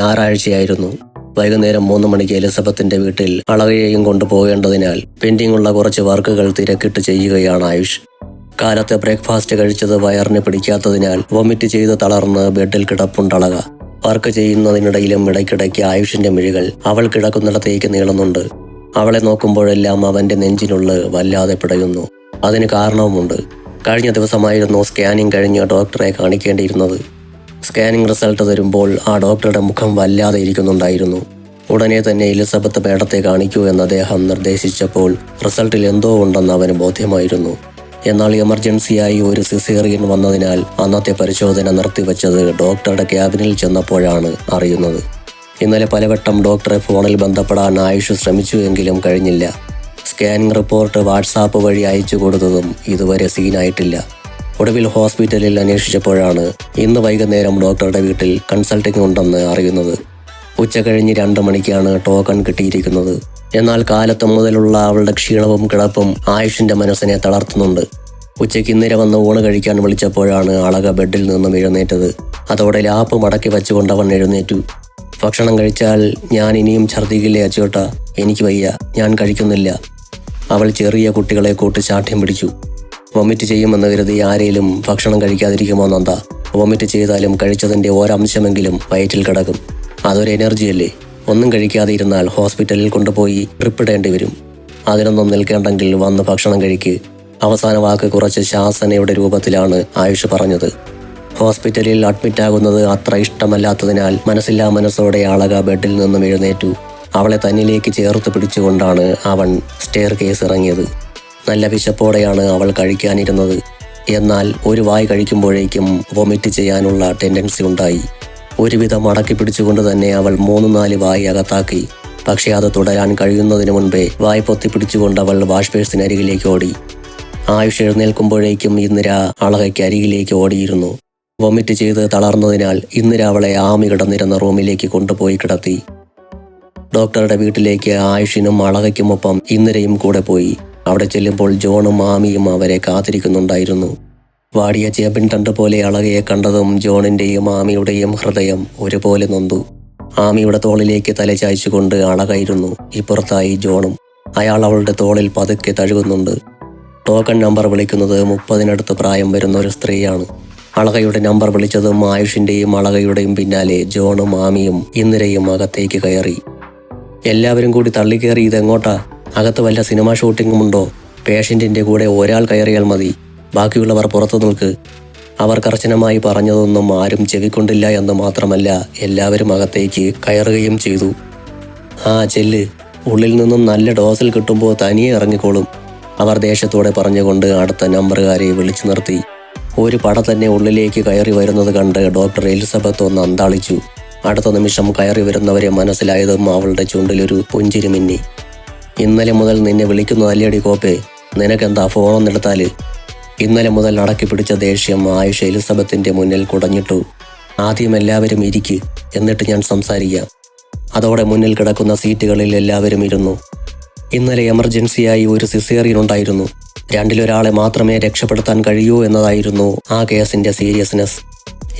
ഞായറാഴ്ചയായിരുന്നു വൈകുന്നേരം മൂന്ന് മണിക്ക് എലിസബത്തിന്റെ വീട്ടിൽ അളകയെയും കൊണ്ടുപോകേണ്ടതിനാൽ പെൻഡിംഗ് ഉള്ള കുറച്ച് വർക്കുകൾ തിരക്കിട്ട് ചെയ്യുകയാണ് ആയുഷ്. കാലത്തെ ബ്രേക്ക്ഫാസ്റ്റ് കഴിച്ചത് വയറിന് പിടിക്കാത്തതിനാൽ വൊമിറ്റ് ചെയ്ത് തളർന്ന് ബെഡിൽ കിടപ്പുണ്ടളക. വർക്ക് ചെയ്യുന്നതിനിടയിലും ഇടയ്ക്കിടയ്ക്ക് ആയുഷിന്റെ മിഴികൾ അവൾ കിടക്കുന്നിടത്തേക്ക് നീളുന്നുണ്ട്. അവളെ നോക്കുമ്പോഴെല്ലാം അവന്റെ നെഞ്ചിനുള്ളിൽ വല്ലാതെ പിടയുന്നു. അതിന് കാരണവുമുണ്ട്. കഴിഞ്ഞ ദിവസമായിരുന്നു സ്കാനിംഗ് കഴിഞ്ഞ് ഡോക്ടറെ കാണിക്കേണ്ടിയിരുന്നത്. സ്കാനിംഗ് റിസൾട്ട് തരുമ്പോൾ ആ ഡോക്ടറുടെ മുഖം വല്ലാതെ ഇരിക്കുന്നുണ്ടായിരുന്നു. ഉടനെ തന്നെ എലിസബത്ത് പേടത്തെ കാണിക്കൂ എന്ന് അദ്ദേഹം നിർദ്ദേശിച്ചപ്പോൾ റിസൾട്ടിൽ എന്തോ ഉണ്ടെന്ന് അവന് ബോധ്യമായിരുന്നു. എന്നാൽ എമർജൻസിയായി ഒരു സിസേറിയൻ വന്നതിനാൽ അന്നത്തെ പരിശോധന നിർത്തിവച്ചത് ഡോക്ടറുടെ ക്യാബിനിൽ ചെന്നപ്പോഴാണ് അറിയുന്നത്. ഇന്നലെ പലവട്ടം ഡോക്ടറെ ഫോണിൽ ബന്ധപ്പെടാൻ ആയുഷ് ശ്രമിച്ചുവെങ്കിലും കഴിഞ്ഞില്ല. സ്കാനിംഗ് റിപ്പോർട്ട് വാട്സാപ്പ് വഴി അയച്ചു കൊടുത്തതും ഇതുവരെ സീനായിട്ടില്ല. ഒടുവിൽ ഹോസ്പിറ്റലിൽ അന്വേഷിച്ചപ്പോഴാണ് ഇന്ന് വൈകുന്നേരം ഡോക്ടറുടെ വീട്ടിൽ കൺസൾട്ടിംഗ് ഉണ്ടെന്ന് അറിയുന്നത്. ഉച്ച കഴിഞ്ഞ് രണ്ട് മണിക്കാണ് ടോക്കൺ കിട്ടിയിരിക്കുന്നത്. എന്നാൽ കാലത്ത് മുതലുള്ള അവളുടെ ക്ഷീണവും കിടപ്പും ആയുഷിന്റെ മനസ്സിനെ തളർത്തുന്നുണ്ട്. ഉച്ചയ്ക്ക് ഇന്നലെ വന്ന് ഊണ് കഴിക്കാൻ വിളിച്ചപ്പോഴാണ് അളക ബെഡിൽ നിന്നും എഴുന്നേറ്റത്. അതോടെ ലാപ്പ് മടക്കി വെച്ചുകൊണ്ട് അവൻ എഴുന്നേറ്റു. ഭക്ഷണം കഴിച്ചാൽ ഞാൻ ഇനിയും ഛർദ്ദിക്കില്ലേ അച്ചോട്ട എനിക്ക് വയ്യ ഞാൻ കഴിക്കുന്നില്ല. അവൾ ചെറിയ കുട്ടികളെ കൂട്ടി ശാഠ്യം പിടിച്ചു. വൊമിറ്റ് ചെയ്യുമെന്ന് കരുതി ആരെയും ഭക്ഷണം കഴിക്കാതിരിക്കുമോ നന്ദ? വൊമിറ്റ് ചെയ്താലും കഴിച്ചതിന്റെ ഒരംശമെങ്കിലും വയറ്റിൽ കിടക്കും. അതൊരു എനർജിയല്ലേ ഒന്നും കഴിക്കാതെ ഇരുന്നാൽ ഹോസ്പിറ്റലിൽ കൊണ്ടുപോയി ട്രിപ്പിടേണ്ടി വരും. അതിനൊന്നും നിൽക്കേണ്ടെങ്കിൽ വന്ന് ഭക്ഷണം കഴിക്ക്. അവസാന വാക്ക് കുറച്ച് ശാസനയുടെ രൂപത്തിലാണ് ആയുഷ് പറഞ്ഞത്. ഹോസ്പിറ്റലിൽ അഡ്മിറ്റ് ആകുന്നത് അത്ര ഇഷ്ടമല്ലാത്തതിനാൽ മനസ്സില്ലാ മനസ്സോടെ ആളക ബെഡിൽ നിന്നും എഴുന്നേറ്റു. അവളെ തന്നിലേക്ക് ചേർത്ത് പിടിച്ചുകൊണ്ടാണ് അവൻ സ്റ്റെയർ കേസ് ഇറങ്ങിയത്. നല്ല വിശപ്പോടെയാണ് അവൾ കഴിക്കാനിരുന്നത്. എന്നാൽ ഒരു വായ് കഴിക്കുമ്പോഴേക്കും വൊമിറ്റ് ചെയ്യാനുള്ള ടെൻഡൻസി ഉണ്ടായി. ഒരുവിധം അടക്കി പിടിച്ചുകൊണ്ട് തന്നെ അവൾ മൂന്ന് നാല് വായി അകത്താക്കി. പക്ഷേ അത് തുടരാൻ കഴിയുന്നതിന് മുൻപേ വായ് പൊത്തി പിടിച്ചുകൊണ്ട് അവൾ വാഷ് ബേസിനരികിലേക്ക് ഓടി. ആയുഷ് എഴുന്നേൽക്കുമ്പോഴേക്കും ഇന്ദിര അളകയ്ക്ക് അരികിലേക്ക് ഓടിയിരുന്നു. വൊമിറ്റ് ചെയ്ത് തളർന്നതിനാൽ ഇന്ദിര അവളെ ആമി കിടന്നിരുന്ന റൂമിലേക്ക് കൊണ്ടുപോയി കിടത്തി. ഡോക്ടറുടെ വീട്ടിലേക്ക് ആയുഷിനും അളകയ്ക്കുമൊപ്പം ഇന്ദിരയും കൂടെ പോയി. അവിടെ ചെല്ലുമ്പോൾ ജോണും മാമിയും അവരെ കാത്തിരിക്കുന്നുണ്ടായിരുന്നു. വാടിയ ചേപ്പിൻ തണ്ട് പോലെ അളകയെ കണ്ടതും ജോണിന്റെയും ആമിയുടെയും ഹൃദയം ഒരുപോലെ നൊന്തു. ആമിയുടെ തോളിലേക്ക് തല ചായ്ച്ചുകൊണ്ട് അളകയിരുന്നു. ഇപ്പുറത്തായി ജോണും. അയാൾ അവളുടെ തോളിൽ പതുക്കെ തഴുകുന്നുണ്ട്. ടോക്കൺ നമ്പർ വിളിക്കുന്നത് മുപ്പതിനടുത്ത് പ്രായം വരുന്ന ഒരു സ്ത്രീയാണ്. അളകയുടെ നമ്പർ വിളിച്ചതും ആയുഷിന്റെയും അളകയുടെയും പിന്നാലെ ജോണും ആമിയും ഇന്ദിരയും അകത്തേക്ക് കയറി. എല്ലാവരും കൂടി തള്ളിക്കയറി ഇതെങ്ങോട്ടാ? അകത്ത് വല്ല സിനിമാ ഷൂട്ടിങ്ങും ഉണ്ടോ പേഷ്യന്റിന്റെ കൂടെ ഒരാൾ കയറിയാൽ മതി. ബാക്കിയുള്ളവർ പുറത്തു നിൽക്ക്. അവർ കർശനമായി പറഞ്ഞതൊന്നും ആരും ചെവിക്കൊണ്ടില്ല എന്ന് മാത്രമല്ല എല്ലാവരും അകത്തേക്ക് കയറുകയും ചെയ്തു. ആ ചെല്ല്. ഉള്ളിൽ നിന്നും നല്ല ഡോസിൽ കിട്ടുമ്പോൾ തനിയെ ഇറങ്ങിക്കോളും. അവർ ദേഷ്യത്തോടെ പറഞ്ഞുകൊണ്ട് അടുത്ത നമ്പറുകാരെ വിളിച്ചു നിർത്തി. ഒരു പട തന്നെ ഉള്ളിലേക്ക് കയറി വരുന്നത് കണ്ട് ഡോക്ടർ എലിസബത്ത് ഒന്ന് അന്താളിച്ചു. അടുത്ത നിമിഷം കയറി വരുന്നവരെ മനസ്സിലായതും അവളുടെ ചുണ്ടിലൊരു പുഞ്ചിരി മിന്നി. ഇന്നലെ മുതൽ നിന്നെ വിളിക്കുന്നതല്ലേടി കോപ്പേ? നിനക്കെന്താ ഫോണൊന്നെടുത്താൽ ഇന്നലെ മുതൽ അടക്കി പിടിച്ച ദേഷ്യം ആയുഷ എലിസബത്തിന്റെ മുന്നിൽ കുടഞ്ഞിട്ടു. ആദ്യം എല്ലാവരും ഇരിക്ക് എന്നിട്ട് ഞാൻ സംസാരിക്കാം. അതോടെ മുന്നിൽ കിടക്കുന്ന സീറ്റുകളിൽ എല്ലാവരും ഇരുന്നു. ഇന്നലെ എമർജൻസിയായി ഒരു സിസേറിയൻ ഉണ്ടായിരുന്നു. രണ്ടിലൊരാളെ മാത്രമേ രക്ഷപ്പെടുത്താൻ കഴിയൂ എന്നതായിരുന്നു ആ കേസിന്റെ സീരിയസ്നെസ്.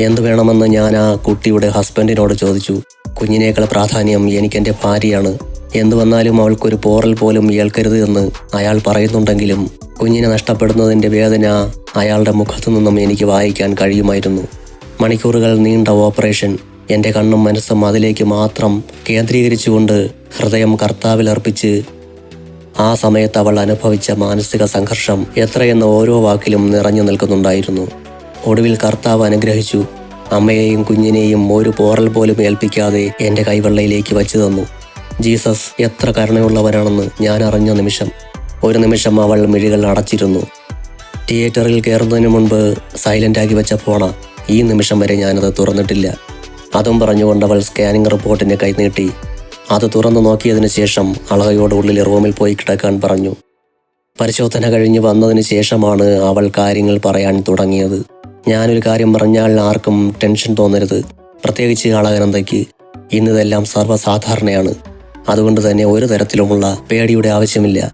എന്തു വേണമെന്ന് ഞാൻ ആ കുട്ടിയുടെ ഹസ്ബൻഡിനോട് ചോദിച്ചു. കുഞ്ഞിനേക്കാൾ പ്രാധാന്യം എനിക്കെന്റെ ഭാര്യയാണ്. എന്തു വന്നാലും അവൾക്കൊരു പോറൽ പോലും ഏൽക്കരുത് എന്ന് അയാൾ പറയുന്നുണ്ടെങ്കിലും കുഞ്ഞിനെ നഷ്ടപ്പെടുന്നതിന്റെ വേദന അയാളുടെ മുഖത്തു നിന്നും എനിക്ക് വായിക്കാൻ കഴിയുമായിരുന്നു. മണിക്കൂറുകൾ നീണ്ട ഓപ്പറേഷൻ എന്റെ കണ്ണും മനസ്സും അതിലേക്ക് മാത്രം കേന്ദ്രീകരിച്ചുകൊണ്ട് ഹൃദയം കർത്താവിൽ അർപ്പിച്ച് ആ സമയത്ത് അവൾ അനുഭവിച്ച മാനസിക സംഘർഷം എത്രയെന്ന് ഓരോ വാക്കിലും നിറഞ്ഞു നിൽക്കുന്നുണ്ടായിരുന്നു. ഒടുവിൽ കർത്താവ് അനുഗ്രഹിച്ചു. അമ്മയെയും കുഞ്ഞിനെയും ഒരു പോറൽ പോലും ഏൽപ്പിക്കാതെ എന്റെ കൈവെള്ളയിലേക്ക് വച്ചു തന്നു. ജീസസ് എത്ര കരുണയുള്ളവരാണെന്ന് ഞാൻ അറിഞ്ഞ നിമിഷം. ഒരു നിമിഷം അവൾ മിഴികൾ അടച്ചിരുന്നു. തിയേറ്ററിൽ കയറുന്നതിന് മുൻപ് സൈലന്റാക്കി വെച്ച ഫോണ ഈ നിമിഷം വരെ ഞാനത് തുറന്നിട്ടില്ല. അതും പറഞ്ഞുകൊണ്ട് അവൾ സ്കാനിംഗ് റിപ്പോർട്ടിനെ കൈനീട്ടി അത് തുറന്നു നോക്കിയതിന് ശേഷം അളകയോട് ഉള്ളിൽ റൂമിൽ പോയി കിടക്കാൻ പറഞ്ഞു. പരിശോധന കഴിഞ്ഞ് വന്നതിന് ശേഷമാണ് അവൾ കാര്യങ്ങൾ പറയാൻ തുടങ്ങിയത്. ഞാനൊരു കാര്യം പറഞ്ഞാൽ ആർക്കും ടെൻഷൻ തോന്നരുത്. പ്രത്യേകിച്ച് അളകനന്ദയ്ക്ക് ഇന്നിതെല്ലാം സർവസാധാരണയാണ്. അതുകൊണ്ട് തന്നെ ഒരു തരത്തിലുമുള്ള പേടിയുടെ ആവശ്യമില്ല.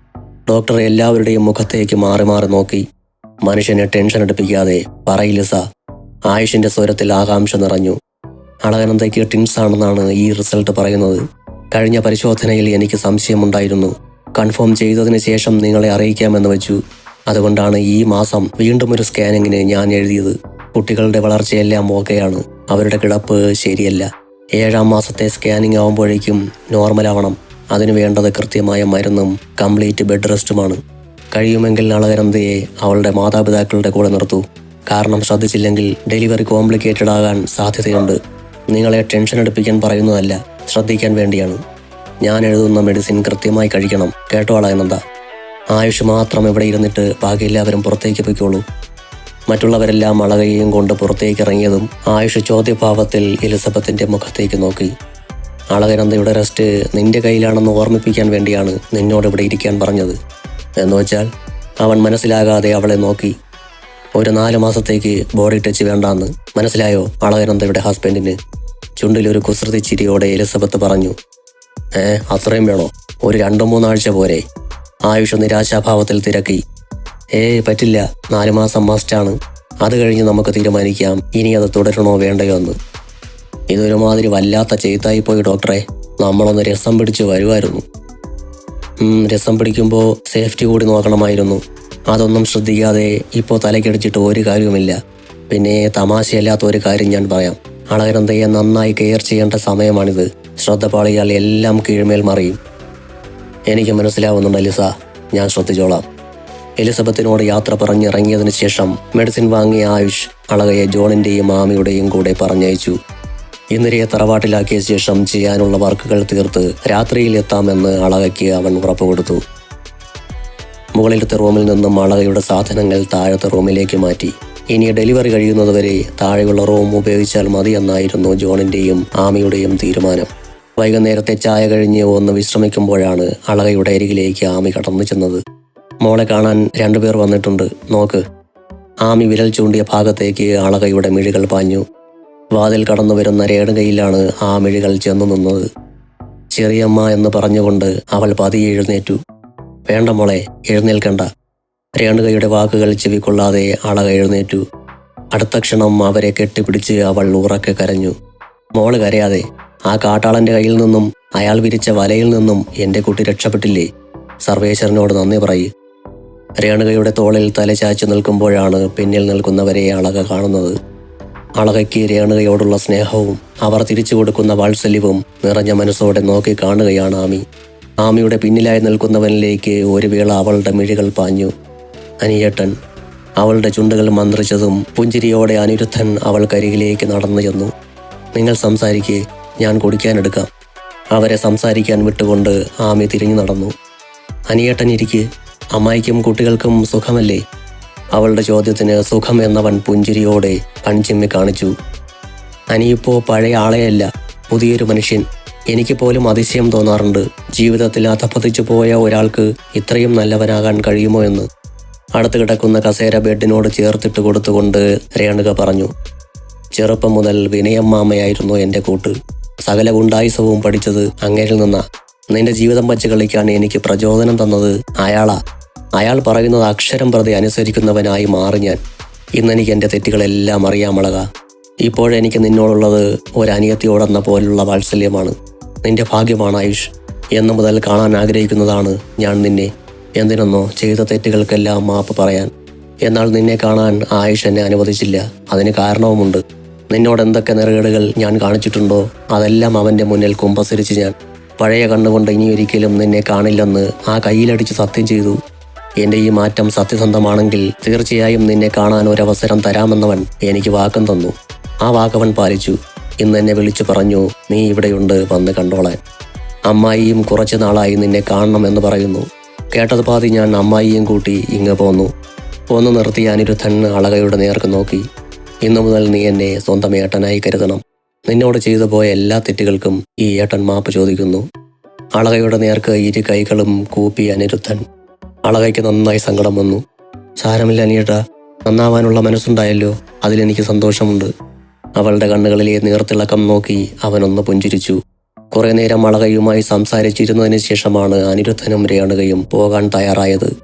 ഡോക്ടർ എല്ലാവരുടെയും മുഖത്തേക്ക് മാറി മാറി നോക്കി. മനുഷ്യനെ ടെൻഷൻ എടുപ്പിക്കാതെ പറയില്ല സ. ആയുഷിന്റെ സ്വരത്തിൽ ആകാംക്ഷ നിറഞ്ഞു. അളകനന്ദയ്ക്ക് ടിൻസ് ആണെന്നാണ് ഈ റിസൾട്ട് പറയുന്നത്. കഴിഞ്ഞ പരിശോധനയിൽ എനിക്ക് സംശയമുണ്ടായിരുന്നു. കൺഫേം ചെയ്തതിന് ശേഷം നിങ്ങളെ അറിയിക്കാമെന്ന് വെച്ചു. അതുകൊണ്ടാണ് ഈ മാസം വീണ്ടും ഒരു സ്കാനിങ്ങിന് ഞാൻ എഴുതിയത്. കുട്ടികളുടെ വളർച്ചയെല്ലാം ഓക്കെയാണ്. അവരുടെ കിടപ്പ് ശരിയല്ല. ഏഴാം മാസത്തെ സ്കാനിങ് ആവുമ്പോഴേക്കും നോർമൽ ആവണം അതിനു വേണ്ടത് കൃത്യമായ മരുന്നും കംപ്ലീറ്റ് ബെഡ് റെസ്റ്റുമാണ്. കഴിയുമെങ്കിൽ നളകരന്തയെ അവളുടെ മാതാപിതാക്കളുടെ കൂടെ നിർത്തൂ. കാരണം ശ്രദ്ധിച്ചില്ലെങ്കിൽ ഡെലിവറി കോംപ്ലിക്കേറ്റഡ് ആകാൻ സാധ്യതയുണ്ട്. നിങ്ങളെ ടെൻഷൻ എടുപ്പിക്കാൻ പറയുന്നതല്ല ശ്രദ്ധിക്കാൻ വേണ്ടിയാണ്. ഞാൻ എഴുതുന്ന മെഡിസിൻ കൃത്യമായി കഴിക്കണം. കേട്ടോളാ എന്നെന്താ ആയുഷ് മാത്രം ഇവിടെ ഇരുന്നിട്ട് ബാക്കി എല്ലാവരും പുറത്തേക്ക് പൊയ്ക്കോളൂ. മറ്റുള്ളവരെല്ലാം അളകയും കൊണ്ട് പുറത്തേക്ക് ഇറങ്ങിയതും ആയുഷ് ചോദ്യഭാവത്തിൽ എലിസബത്തിന്റെ മുഖത്തേക്ക് നോക്കി. അളകനന്ദയുടെ റെസ്റ്റ് നിന്റെ കയ്യിലാണെന്ന് ഓർമ്മിപ്പിക്കാൻ വേണ്ടിയാണ് നിന്നോട് ഇവിടെ ഇരിക്കാൻ പറഞ്ഞത്. എന്നുവെച്ചാൽ അവൻ മനസ്സിലാകാതെ അവളെ നോക്കി. ഒരു നാല് മാസത്തേക്ക് ബോഡി ടച്ച് വേണ്ടാന്ന് മനസ്സിലായോ അളകനന്ദയുടെ ഹസ്ബൻഡിന്? ചുണ്ടിലൊരു കുസൃതി ചിരിയോടെ എലിസബത്ത് പറഞ്ഞു. ഏ അത്രയും വേണോ? ഒരു രണ്ടു മൂന്നാഴ്ച പോരെ. ആയുഷ് നിരാശാഭാവത്തിൽ തിരക്കി. ഏയ് പറ്റില്ല. നാല് മാസം മസ്റ്റാണ് അത് കഴിഞ്ഞ് നമുക്ക് തീരുമാനിക്കാം. ഇനി അത് തുടരണോ വേണ്ടയോ എന്ന്. ഇതൊരുമാതിരി വല്ലാത്ത ചെയ്ത്തായി പോയി ഡോക്ടറെ. നമ്മളൊന്ന് രസം പിടിച്ച് വരുമായിരുന്നു രസം പിടിക്കുമ്പോൾ സേഫ്റ്റി കൂടി നോക്കണമായിരുന്നു. അതൊന്നും ശ്രദ്ധിക്കാതെ ഇപ്പോൾ തലക്കടിച്ചിട്ട് ഒരു കാര്യവുമില്ല. പിന്നെ തമാശയല്ലാത്ത ഒരു കാര്യം ഞാൻ പറയാം. അളകനന്ദയെ നന്നായി കെയർ ചെയ്യേണ്ട സമയമാണിത്. ശ്രദ്ധ പാളിയാൽ എല്ലാം കീഴ്മേൽ മറിയും. എനിക്ക് മനസ്സിലാവുന്നുണ്ട് ലിസ ഞാൻ ശ്രദ്ധിച്ചോളാം. എലിസബത്തിനോട് യാത്ര പറഞ്ഞിറങ്ങിയതിനു ശേഷം മെഡിസിൻ വാങ്ങിയ ആയുഷ് അളകയെ ജോണിന്റെയും ആമിയുടെയും കൂടെ പറഞ്ഞയച്ചു. ഇന്ദ്രിയെ തറവാട്ടിലാക്കിയ ശേഷം ചെയ്യാനുള്ള വർക്കുകൾ തീർത്ത് രാത്രിയിൽ എത്താമെന്ന് അളകയ്ക്ക് അവൻ ഉറപ്പ് കൊടുത്തു മുകളിലത്തെ റൂമിൽ നിന്നും അളകയുടെ സാധനങ്ങൾ താഴത്തെ റൂമിലേക്ക് മാറ്റി. ഇനി ഡെലിവറി കഴിയുന്നതുവരെ താഴെയുള്ള റൂം ഉപയോഗിച്ചാൽ മതി എന്നായിരുന്നു ജോണിന്റെയും ആമിയുടെയും തീരുമാനം. വൈകുന്നേരത്തെ ചായ കഴിഞ്ഞ് ഒന്ന് വിശ്രമിക്കുമ്പോഴാണ് അളകയുടെ അരികിലേക്ക് ആമി കടന്നു ചെന്നത്. മോളെ കാണാൻ രണ്ടുപേർ വന്നിട്ടുണ്ട്. നോക്ക്. ആമി വിരൽ ചൂണ്ടിയ ഭാഗത്തേക്ക് അളകയുടെ മിഴികൾ പാഞ്ഞു. വാതിൽ കടന്നു വരുന്ന രേണുകയിലാണ് ആ മിഴികൾ ചെന്നു നിന്നത്. ചെറിയമ്മ എന്ന് പറഞ്ഞുകൊണ്ട് അവൾ പതിയെ എഴുന്നേറ്റു. വേണ്ട മോളെ എഴുന്നേൽക്കണ്ട. രേണുകയുടെ വാക്കുകൾ ചെവിക്കൊള്ളാതെ അളക എഴുന്നേറ്റു. അടുത്ത ക്ഷണം അവരെ കെട്ടിപ്പിടിച്ച് അവൾ ഉറക്കെ കരഞ്ഞു. മോൾ കരയാതെ ആ കാട്ടാളന്റെ കയ്യിൽ നിന്നും അയാൾ വിരിച്ച വലയിൽ നിന്നും എന്റെ കുട്ടി രക്ഷപ്പെട്ടില്ലേ? സർവേശ്വരനോട് നന്ദി പറയ്. രേണുകയുടെ തോളിൽ തല ചാച്ചു നിൽക്കുമ്പോഴാണ് പിന്നിൽ നിൽക്കുന്നവരെ അളക കാണുന്നത്. അളകയ്ക്ക് രേണുകയോടുള്ള സ്നേഹവും അവർ തിരിച്ചു കൊടുക്കുന്ന വാത്സല്യവും നിറഞ്ഞ മനസ്സോടെ നോക്കി കാണുകയാണ് ആമി. ആമിയുടെ പിന്നിലായി നിൽക്കുന്നവനിലേക്ക് ഒരു വേള അവളുടെ മിഴികൾ പാഞ്ഞു. അനിയേട്ടൻ അവളുടെ ചുണ്ടുകൾ മന്ത്രിച്ചതും പുഞ്ചിരിയോടെ അനിരുദ്ധൻ അവൾക്കരികിലേക്ക് നടന്നു ചെന്നു. നിങ്ങൾ സംസാരിക്കേ ഞാൻ കുടിക്കാനെടുക്കാം. അവരെ സംസാരിക്കാൻ വിട്ടുകൊണ്ട് ആമി തിരിഞ്ഞു നടന്നു. അനിയേട്ടൻ ഇരിക്ക് അമ്മായിക്കും കുട്ടികൾക്കും സുഖമല്ലേ? അവളുടെ ചോദ്യത്തിന് സുഖം എന്നവൻ പുഞ്ചിരിയോടെ കൺചിമ്മി കാണിച്ചു. അനിയിപ്പോ പഴയ ആളെയല്ല പുതിയൊരു മനുഷ്യൻ. എനിക്ക് പോലും അതിശയം തോന്നാറുണ്ട്. ജീവിതത്തിൽ അധപ്പതിച്ചു പോയ ഒരാൾക്ക് ഇത്രയും നല്ലവനാകാൻ കഴിയുമോ എന്ന്. അടുത്ത് കിടക്കുന്ന കസേര ബെഡിനോട് ചേർത്തിട്ട് കൊടുത്തുകൊണ്ട് രേണുക പറഞ്ഞു ചെറുപ്പം മുതൽ വിനയമ്മാമയായിരുന്നു എന്റെ കൂട്ട്. സകല ഗുണ്ടായുസവും പഠിച്ചത് അങ്ങേരിൽ നിന്നാ. നിന്റെ ജീവിതം വച്ച് കളിക്കാൻ എനിക്ക് പ്രചോദനം തന്നത് അയാളാ. അയാൾ പറയുന്നത് അക്ഷരം പ്രതി അനുസരിക്കുന്നവനായി മാറി ഞാൻ. ഇന്നെനിക്ക് എന്റെ തെറ്റുകളെല്ലാം അറിയാമളക ഇപ്പോഴെനിക്ക് നിന്നോടുള്ളത് ഒരു അനിയത്തിയോടെന്ന പോലുള്ള വാത്സല്യമാണ്. നിന്റെ ഭാഗ്യമാണ് ആയുഷ്. എന്നു മുതൽ കാണാൻ ആഗ്രഹിക്കുന്നതാണ് ഞാൻ നിന്നെ. എന്തിനൊന്നോ ചെയ്ത തെറ്റുകൾക്കെല്ലാം മാപ്പ് പറയാൻ. എന്നാൽ നിന്നെ കാണാൻ ആയുഷ് എന്നെ അനുവദിച്ചില്ല. അതിന് കാരണവുമുണ്ട്. നിന്നോട് എന്തൊക്കെ നിറകേടുകൾ ഞാൻ കാണിച്ചിട്ടുണ്ടോ അതെല്ലാം അവന്റെ മുന്നിൽ കുമ്പസരിച്ച് ഞാൻ. പഴയ കണ്ണുകൊണ്ട് ഇനി ഒരിക്കലും നിന്നെ കാണില്ലെന്ന് ആ കയ്യിലടിച്ച് സത്യം ചെയ്തു. എന്റെ ഈ മാറ്റം സത്യസന്ധമാണെങ്കിൽ തീർച്ചയായും നിന്നെ കാണാൻ ഒരവസരം തരാമെന്നവൻ എനിക്ക് വാക്കം തന്നു. ആ വാക്കവൻ പാലിച്ചു. ഇന്ന് എന്നെ വിളിച്ചു പറഞ്ഞു നീ ഇവിടെയുണ്ട് വന്ന് കണ്ടോളാൻ. അമ്മായിയും കുറച്ചു നാളായി നിന്നെ കാണണമെന്ന് പറയുന്നു. കേട്ടത് പാതി ഞാൻ അമ്മായിയും കൂട്ടി ഇങ്ങ് പോന്നു. ഒന്ന് നിർത്തി അനിരുദ്ധൻ അളകയുടെ നേർക്ക് നോക്കി. ഇന്നു മുതൽ നീ എന്നെ സ്വന്തം ഏട്ടനായി കരുതണം. നിന്നോട് ചെയ്തു പോയ എല്ലാ തെറ്റുകൾക്കും ഈ ഏട്ടൻ മാപ്പ് ചോദിക്കുന്നു. അളകയുടെ നേർക്ക് ഇരു കൈകളും കൂപ്പി അനിരുദ്ധൻ അളകയ്ക്ക് നന്നായി സങ്കടം വന്നു. സാരമില്ല അനിയേട്ടാ നന്നാവാനുള്ള മനസ്സുണ്ടായല്ലോ. അതിലെനിക്ക് സന്തോഷമുണ്ട്. അവളുടെ കണ്ണുകളിലെ നീർത്തിളക്കം നോക്കി അവനൊന്ന് പുഞ്ചിരിച്ചു. കുറെ നേരം അളകയുമായി സംസാരിച്ചിരുന്നതിന് ശേഷമാണ് അനിരുദ്ധനും രേണുകയും പോകാൻ തയ്യാറായത്.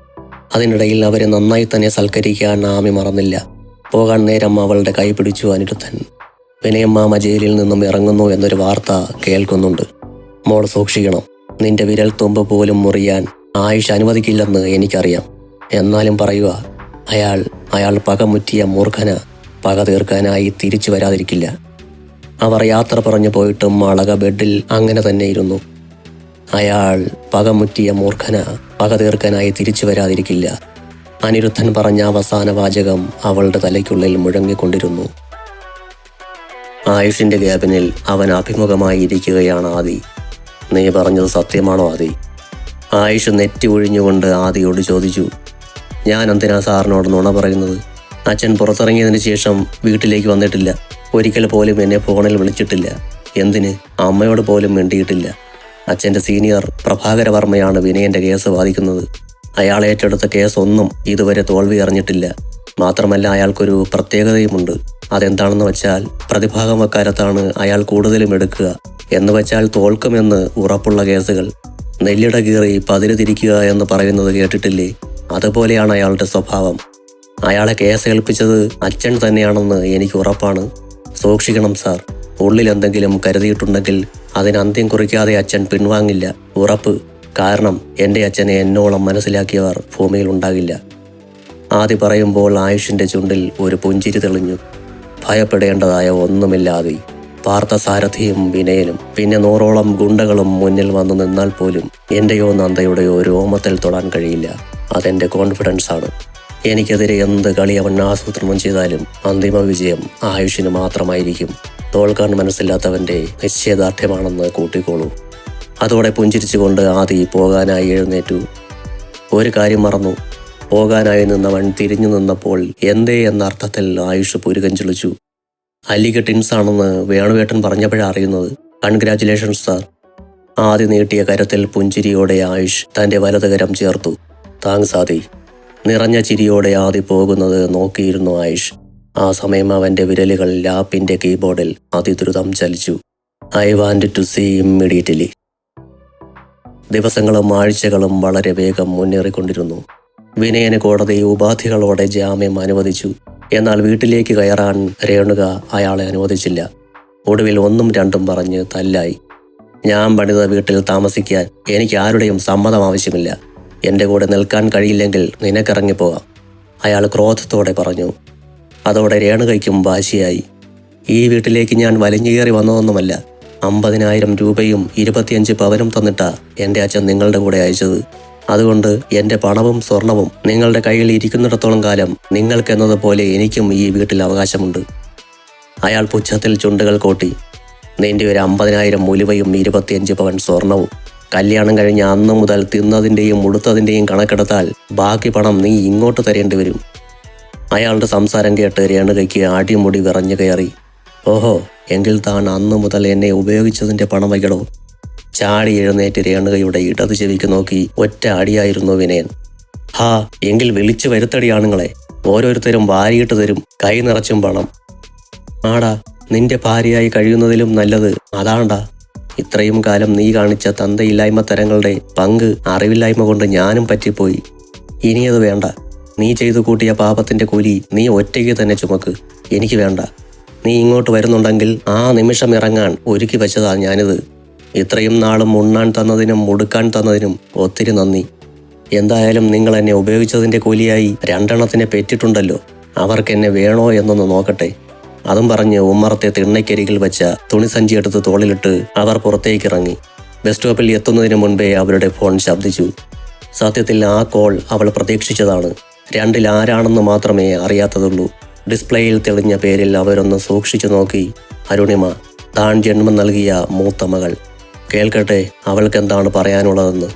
അതിനിടയിൽ അവരെ നന്നായി തന്നെ സൽക്കരിക്കാൻ ആമി മറന്നില്ല. പോകാൻ നേരം അവളുടെ കൈ പിടിച്ചു അനിരുദ്ധൻ. വിനയമ്മാമ ജയിലിൽ നിന്നും ഇറങ്ങുന്നു എന്നൊരു വാർത്ത കേൾക്കുന്നുണ്ട്. മോൾ സൂക്ഷിക്കണം. നിന്റെ വിരൽ തുമ്പ് പോലും മുറിയാൻ ആയുഷ് അനുവദിക്കില്ലെന്ന് എനിക്കറിയാം. എന്നാലും പറയുക അയാൾ അയാൾ പകമുറ്റിയ മൂർഖന പക തീർക്കാനായി തിരിച്ചു വരാതിരിക്കില്ല. അവർ യാത്ര പറഞ്ഞു പോയിട്ടും അളക ബെഡിൽ അങ്ങനെ തന്നെ ഇരുന്നു. അയാൾ പകമുറ്റിയ മൂർഖന പക തീർക്കാനായി തിരിച്ചു വരാതിരിക്കില്ല. അനിരുദ്ധൻ പറഞ്ഞ അവസാന വാചകം അവളുടെ തലയ്ക്കുള്ളിൽ മുഴങ്ങിക്കൊണ്ടിരുന്നു. ആയുഷിന്റെ ക്യാബിനിൽ അവൻ അഭിമുഖമായി ഇരിക്കുകയാണ് ആദി. നീ പറഞ്ഞത് സത്യമാണോ ആദി? ആയുഷ് നെറ്റി ഒഴിഞ്ഞുകൊണ്ട് ആദിയോട് ചോദിച്ചു ഞാൻ എന്തിനാ സാറിനോട് നുണ പറയുന്നത്? അച്ഛൻ പുറത്തിറങ്ങിയതിന് ശേഷം വീട്ടിലേക്ക് വന്നിട്ടില്ല. ഒരിക്കൽ പോലും എന്നെ ഫോണിൽ വിളിച്ചിട്ടില്ല. എന്തിന്? അമ്മയോട് പോലും മിണ്ടിയിട്ടില്ല. അച്ഛന്റെ സീനിയർ പ്രഭാകര വർമ്മയാണ് വിനയന്റെ കേസ് വാദിക്കുന്നത്. അയാൾ ഏറ്റെടുത്ത കേസ് ഒന്നും ഇതുവരെ തോൽവി അറിഞ്ഞിട്ടില്ല. മാത്രമല്ല അയാൾക്കൊരു പ്രത്യേകതയുമുണ്ട്. അതെന്താണെന്ന് വെച്ചാൽ പ്രതിഭാഗം വക്കാലത്താണ് അയാൾ കൂടുതലും എടുക്കുക. എന്ന് വെച്ചാൽ തോൽക്കുമെന്ന് ഉറപ്പുള്ള കേസുകൾ. നെല്ലിട കീറി പതിര് തിരിക്കുക എന്ന് പറയുന്നത് കേട്ടിട്ടില്ലേ? അതുപോലെയാണ് അയാളുടെ സ്വഭാവം. അയാളെ കേസ് ഏൽപ്പിച്ചത് അച്ഛൻ തന്നെയാണെന്ന് എനിക്ക് ഉറപ്പാണ്. സൂക്ഷിക്കണം സാർ. ഉള്ളിൽ എന്തെങ്കിലും കരുതിയിട്ടുണ്ടെങ്കിൽ അതിന് അന്ത്യം കുറിക്കാതെ അച്ഛൻ പിൻവാങ്ങില്ല. ഉറപ്പ്. കാരണം എന്റെ അച്ഛനെ എന്നോളം മനസ്സിലാക്കിയവർ ഭൂമിയിൽ ഉണ്ടാകില്ല. ആദ്യ പറയുമ്പോൾ ആയുഷിന്റെ ചുണ്ടിൽ ഒരു പുഞ്ചിരി തെളിഞ്ഞു. ഭയപ്പെടേണ്ടതായ ഒന്നുമില്ലാതെ. പാർത്ഥസാരഥിയും വിനയനും. പിന്നെ നൂറോളം ഗുണ്ടകളും മുന്നിൽ വന്നു നിന്നാൽ പോലും എന്റെയോ നന്ദയുടെയോ രോമത്തിൽ തൊടാൻ കഴിയില്ല. അതെന്റെ കോൺഫിഡൻസ് ആണ്. എനിക്കെതിരെ എന്ത് കളി അവൻ ആസൂത്രണം ചെയ്താലും അന്തിമ വിജയം ആയുഷിന് മാത്രമായിരിക്കും. തോൽക്കാൻ മനസ്സില്ലാത്തവന്റെ നിശ്ചയദാർഢ്യമാണെന്ന് കൂട്ടിക്കോളൂ. അതോടെ പുഞ്ചിരിച്ചുകൊണ്ട് ആദി പോകാനായി എഴുന്നേറ്റു. ഒരു കാര്യം മറന്നു. പോകാനായി നിന്നവൻ തിരിഞ്ഞു നിന്നപ്പോൾ എന്തേ എന്ന അർത്ഥത്തിൽ ആയുഷ് പുരുകൻ അലിക ടിൻസ് ആണെന്ന് വേണുവേട്ടൻ പറഞ്ഞപ്പോഴാണ് അറിയുന്നത്. കൺഗ്രാറ്റുലേഷൻസ് സാർ ആദ്യം നീട്ടിയ കരത്തിൽ പുഞ്ചിരിയോടെ ആയുഷ് തന്റെ വലതുകരം ചേർത്തു. താങ്ക്സ് ആദി. നിറഞ്ഞ ചിരിയോടെ ആദി പോകുന്നത് നോക്കിയിരുന്നു ആയുഷ്. ആ സമയം അവന്റെ വിരലുകൾ ലാപ്പിന്റെ കീബോർഡിൽ അതിദ്രുതം ചലിച്ചു. I want to see immediately ദിവസങ്ങളും ആഴ്ചകളും വളരെ വേഗം മുന്നേറിക്കൊണ്ടിരുന്നു. വിനയന് കോടതി ഉപാധികളോടെ ജാമ്യം അനുവദിച്ചു. എന്നാൽ വീട്ടിലേക്ക് കയറാൻ രേണുക അയാളെ അനുവദിച്ചില്ല. ഒടുവിൽ ഒന്നും രണ്ടും പറഞ്ഞ് തല്ലായി. ഞാൻ പണിത വീട്ടിൽ താമസിക്കാൻ എനിക്ക് ആരുടെയും സമ്മതം ആവശ്യമില്ല. എന്റെ കൂടെ നിൽക്കാൻ കഴിയില്ലെങ്കിൽ നിനക്കിറങ്ങിപ്പോകാം അയാൾ ക്രോധത്തോടെ പറഞ്ഞു. അതോടെ രേണുകയ്ക്കും വാശിയായി. ഈ വീട്ടിലേക്ക് ഞാൻ വലിഞ്ഞുകയറി വന്നതൊന്നുമല്ല. അമ്പതിനായിരം രൂപയും ഇരുപത്തിയഞ്ച് പവനും തന്നിട്ടാ എന്റെ അച്ഛൻ നിങ്ങളുടെ കൂടെ അയച്ചത്. അതുകൊണ്ട് എന്റെ പണവും സ്വർണവും നിങ്ങളുടെ കയ്യിൽ ഇരിക്കുന്നിടത്തോളം കാലം നിങ്ങൾക്കെന്നതുപോലെ എനിക്കും ഈ വീട്ടിൽ അവകാശമുണ്ട്. അയാൾ പുച്ഛത്തിൽ ചുണ്ടുകൾ കോട്ടി. നിന്റെ ഒരു അമ്പതിനായിരം മുലുവയും ഇരുപത്തിയഞ്ച് പവൻ സ്വർണവും കല്യാണം കഴിഞ്ഞ അന്ന് മുതൽ തിന്നതിന്റെയും ഉടുത്തതിന്റെയും കണക്കെടുത്താൽ ബാക്കി പണം നീ ഇങ്ങോട്ട് തരേണ്ടി വരും. അയാളുടെ സംസാരം കേട്ട് രേണുകയ്ക്ക് അടിമുടി വിറഞ്ഞു കയറി. ഓഹോ എങ്കിൽ താൻ അന്ന് മുതൽ എന്നെ ഉപയോഗിച്ചതിന്റെ പണം വയ്ക്കടോ ചാടി എഴുന്നേറ്റ് രേണുകയുടെ ഇടതു ചെവിക്ക് നോക്കി ഒറ്റ അടിയായിരുന്നു വിനയൻ. ഹാ എങ്കിൽ വിളിച്ചു വരുത്തടി ആണുങ്ങളെ. ഓരോരുത്തരും വാരിയിട്ട് തരും കൈ നിറച്ചും പണം. ആടാ നിന്റെ ഭാര്യയായി കഴിയുന്നതിലും നല്ലത് അതാണ്ടാ. ഇത്രയും കാലം നീ കാണിച്ച തന്തയില്ലായ്മ തരങ്ങളുടെ പങ്ക് അറിവില്ലായ്മ കൊണ്ട് ഞാനും പറ്റിപ്പോയി. ഇനിയത് വേണ്ട. നീ ചെയ്തു കൂട്ടിയ പാപത്തിന്റെ കൂലി നീ ഒറ്റയ്ക്ക് തന്നെ ചുമക്ക്. എനിക്ക് വേണ്ട. നീ ഇങ്ങോട്ട് വരുന്നുണ്ടെങ്കിൽ ആ നിമിഷം ഇറങ്ങാൻ ഒരുക്കി വെച്ചതാ ഞാനിത്. ഇത്രയും നാളും ഉണ്ണാൻ തന്നതിനും മുടുക്കാൻ തന്നതിനും ഒത്തിരി നന്ദി. എന്തായാലും നിങ്ങൾ എന്നെ ഉപയോഗിച്ചതിന്റെ കൂലിയായി രണ്ടെണ്ണത്തിനെ പെറ്റിട്ടുണ്ടല്ലോ. അവർക്ക് എന്നെ വേണോ എന്നൊന്ന് നോക്കട്ടെ. അതും പറഞ്ഞ് ഉമ്മറത്തെ തിണ്ണയ്ക്കരികിൽ വെച്ച തുണിസഞ്ചി എടുത്ത് തോളിലിട്ട് അവർ പുറത്തേക്ക് ഇറങ്ങി ബസ് സ്റ്റോപ്പിൽ എത്തുന്നതിന് മുൻപേ അവരുടെ ഫോൺ ശബ്ദിച്ചു. സത്യത്തിൽ ആ കോൾ അവൾ പ്രതീക്ഷിച്ചതാണ്. രണ്ടിൽ ആരാണെന്ന് മാത്രമേ അറിയാത്തതുള്ളൂ. ഡിസ്പ്ലേയിൽ തെളിഞ്ഞ പേരിൽ അവരൊന്ന് സൂക്ഷിച്ചു നോക്കി. അരുണിമ താൻ ജന്മം നൽകിയ മൂത്ത മകൾ. കേൾക്കട്ടെ അവൾക്ക് എന്താണ് പറയാനുള്ളതെന്ന്.